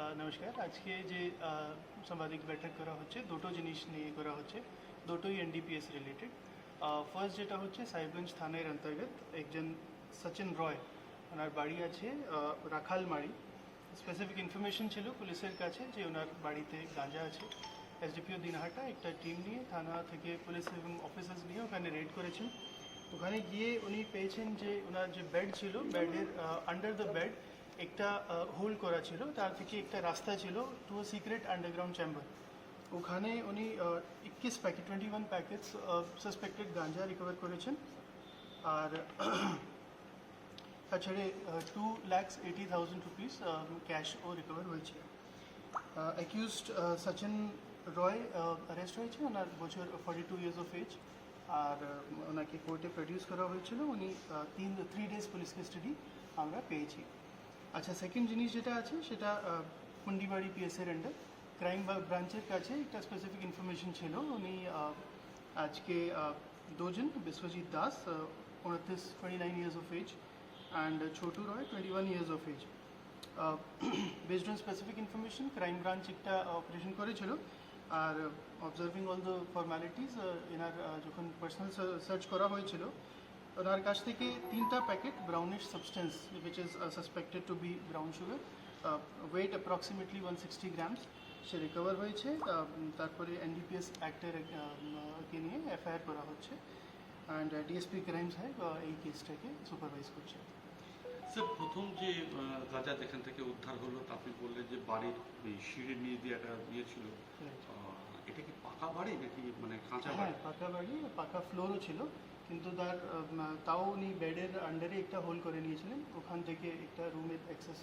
নমস্কার। আজকে যে সাংবাদিক বৈঠক করা হচ্ছে, দুটো জিনিস নিয়ে করা হচ্ছে, দুটোই এনডিপিএস রিলেটেড ফার্স্ট যেটা হচ্ছে, সাহেবগঞ্জ থানার অন্তর্গত একজন সচিন রয়, ওনার বাড়ি আছে রাখালমারি। স্পেসিফিক ইনফরমেশন ছিল পুলিশের কাছে যে ওনার বাড়িতে গাঁজা আছে। এসডিপিও দিনহাটা একটা টিম নিয়ে, থানা থেকে পুলিশ এবং অফিসার্স নিয়ে ওখানে রেড করেছেন। ওখানে গিয়ে উনি পেয়েছেন যে, ওনার যে বেড ছিল বেডের আন্ডার দ্য বেড একটা হোল করা ছিল, তার থেকে একটা রাস্তা ছিল to a secret underground chamber ওখানে উনি ইক্কিশ packet twenty one packets suspected ganja recover করেছেন। আর তাছাড়া two lakhs eighty thousand rupees ক্যাশও recover হয়েছে। অ্যাকিউজড সচিন রয় অ্যারেস্ট হয়েছে। ওনার বছর forty two years of age আর ওনাকে কোর্টে প্রডিউস করা হয়েছিল। উনি তিন থ্রি ডেজ পুলিশ কাস্টাডি আমরা পেয়েছি। আচ্ছা সেকেন্ড জিনিস যেটা আছে সেটা আহ, পুন্ডিবাড়ি পিএসের আন্ডার ক্রাইম ব্রাঞ্চের কাছে একটা স্পেসিফিক ইনফরমেশন ছিল। উনি আজকে দুজন বিশ্বজিৎ দাস উনত্রিশ twenty nine years of age and Chhotu Roy twenty one years of age based on specific information crime branch একটা অপারেশন করেছিল। আর অবজার্ভিং অল দ্য ফর্ম্যালিটিস এনার যখন পার্সোনাল সার্চ করা হয়েছিল ওনার কাছ থেকে তিনটা packet brownish substance which is suspected to be brown sugar weight approximately one sixty grams say recover হয়েছে তারপরে এনডিপিএস অ্যাক্টের কে নিয়ে এফআইআর করা হচ্ছে অ্যান্ড ডিএসপি ক্রাইম হয় এই কেসটাকে সুপারভাইজ করছে। স্যার প্রথম যে গাঁজা যেখান থেকে উদ্ধার হলো তা আপনি বললেন যে বাড়ির সিঁড়ির নিচ দিয়ে একটা ইয়ে ছিল। এটা কি পাকা বাড়ি নাকি মানে কাঁচা হ্যাঁ বাড়ি? পাকা বাড়ি পাকা ফ্লোরও ছিল। কিন্তু তার তাও উনি বেডের আন্ডারে একটা হোল করে নিয়েছিলেন। ওখান থেকে একটা রুমের অ্যাক্সেস